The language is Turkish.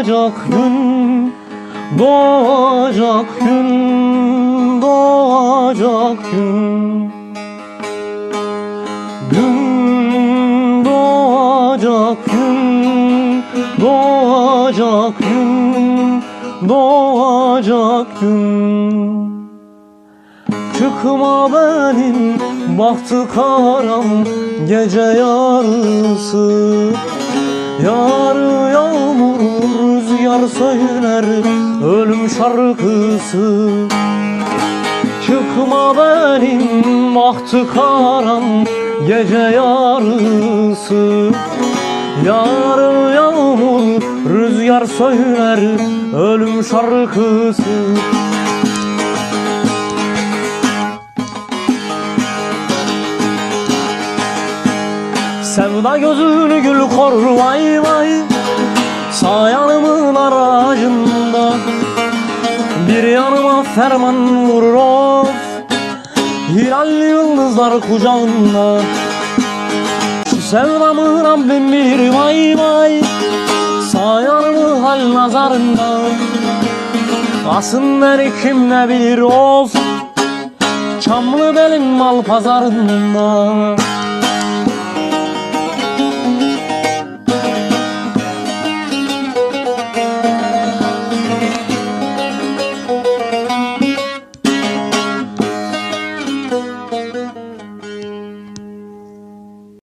Doğacak gün Doğacak gün Doğacak gün Gün doğacak gün Doğacak gün Doğacak gün Çıkma benim bahtı karam Gece yarısı. Yarısı rüzgar söyler Ölüm şarkısı. Çıkma benim bahtı karam Gece yarısı. Yarı yağmur rüzgar söyler Ölüm şarkısı. Sevda gözünü gül korur vay vay Bir yanıma ferman vurur of. Hilal yıldızlar kucağında. Şu sevdamın Rabbim bir vay vay. Yanımı hal nazarında? Asın beni kim ne bilir of. Çamlı belin mal pazarında